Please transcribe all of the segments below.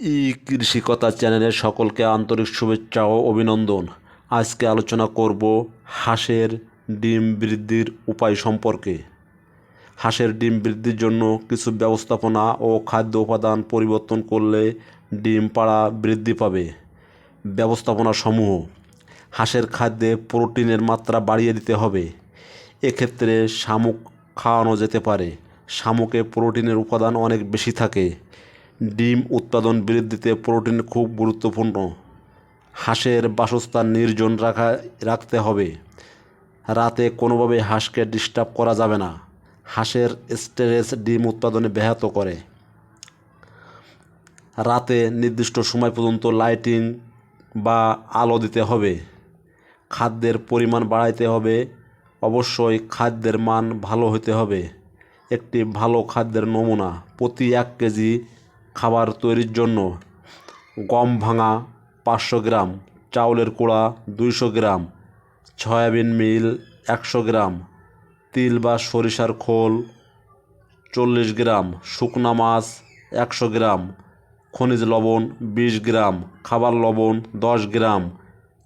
ই কৃষিকতা চ্যানেলের সকলকে আন্তরিক শুভেচ্ছা ও অভিনন্দন। আজকে আলোচনা করব হাঁসের ডিম বৃদ্ধির উপায় সম্পর্কে। হাঁসের ডিম বৃদ্ধির জন্য কিছু ব্যবস্থাপনা ও খাদ্য উপাদান পরিবর্তন করলে ডিম পাড়া বৃদ্ধি পাবে। ব্যবস্থাপনা সমূহ। হাঁসের খাদ্যে প্রোটিনের মাত্রা বাড়িয়ে দিতে হবে। এক্ষেত্রে শামুক খাওয়ানো যেতে পারে। শামুকে প্রোটিনের উপাদান অনেক বেশি থাকে। ডিম উৎপাদন বৃদ্ধিতে প্রোটিন খুব গুরুত্বপূর্ণ। হাঁসের বাসস্থান নির্জন রাখা, রাখতে হবে। রাতে কোনোভাবে হাঁসকে ডিস্টার্ব করা যাবে না। হাঁসের স্ট্রেস ডিম উৎপাদনে ব্যাহত করে। রাতে নির্দিষ্ট সময় পর্যন্ত লাইটিং বা আলো দিতে হবে। খাদ্যের পরিমাণ বাড়াইতে হবে। অবশ্যই খাদ্যের মান ভালো হতে হবে। একটি ভালো খাদ্যের নমুনা প্রতি এক কেজি খাবার তৈরির জন্য গম ভাঙা পাঁচশো গ্রাম, চাউলের কুড়া দুইশো গ্রাম, সয়াবিন মিল একশো গ্রাম, তিল বা সরিষার খোল চল্লিশ গ্রাম, শুকনা মাছ একশো গ্রাম, খনিজ লবণ বিশ গ্রাম, খাবার লবণ দশ গ্রাম,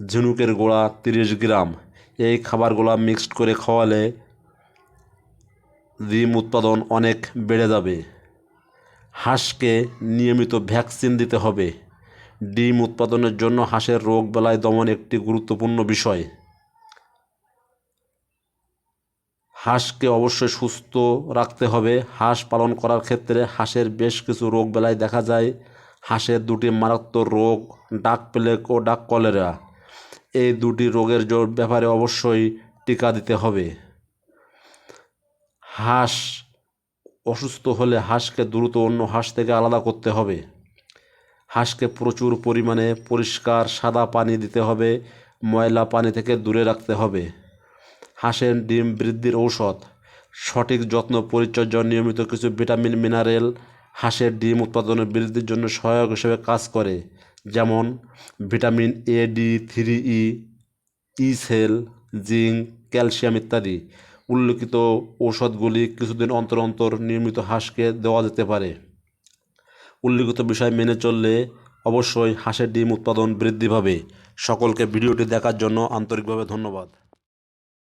ঝিনুকের গোড়া তিরিশ গ্রাম। এই খাবারগুলো মিক্সড করে খাওয়ালে ডিম উৎপাদন অনেক বেড়ে যাবে। হাঁসকে নিয়মিত ভ্যাকসিন দিতে হবে। ডিম উৎপাদনের জন্য হাঁসের রোগ বেলায় দমন একটি গুরুত্বপূর্ণ বিষয়। হাঁসকে অবশ্যই সুস্থ রাখতে হবে। হাঁস পালন করার ক্ষেত্রে হাঁসের বেশ কিছু রোগ বেলায় দেখা যায়। হাঁসের দুটি মারাত্মক রোগ, ডাক প্লেগ ও ডাক কলেরা। এই দুটি রোগের ব্যাপারে অবশ্যই টিকা দিতে হবে। হাঁস অসুস্থ হলে হাঁসকে দ্রুত অন্য হাঁস থেকে আলাদা করতে হবে। হাঁসকে প্রচুর পরিমাণে পরিষ্কার সাদা পানি দিতে হবে, ময়লা পানি থেকে দূরে রাখতে হবে। হাঁসের ডিম বৃদ্ধির ঔষধ, সঠিক যত্ন, পরিচর্যা, নিয়মিত কিছু ভিটামিন, মিনারেল হাঁসের ডিম উৎপাদনের বৃদ্ধির জন্য সহায়ক হিসেবে কাজ করে, যেমন vitamin A, D, three E E cell, zinc, calcium ইত্যাদি। উল্লেখিত ঔষধগুলি কিছুদিন অন্তর অন্তর নির্মিত হাঁসকে দেওয়া যেতে পারে। উল্লেখিত বিষয় মেনে চললে অবশ্যই হাঁসের ডিম উৎপাদন বৃদ্ধি পাবে। সকলকে ভিডিওটি দেখার জন্য আন্তরিকভাবে ধন্যবাদ।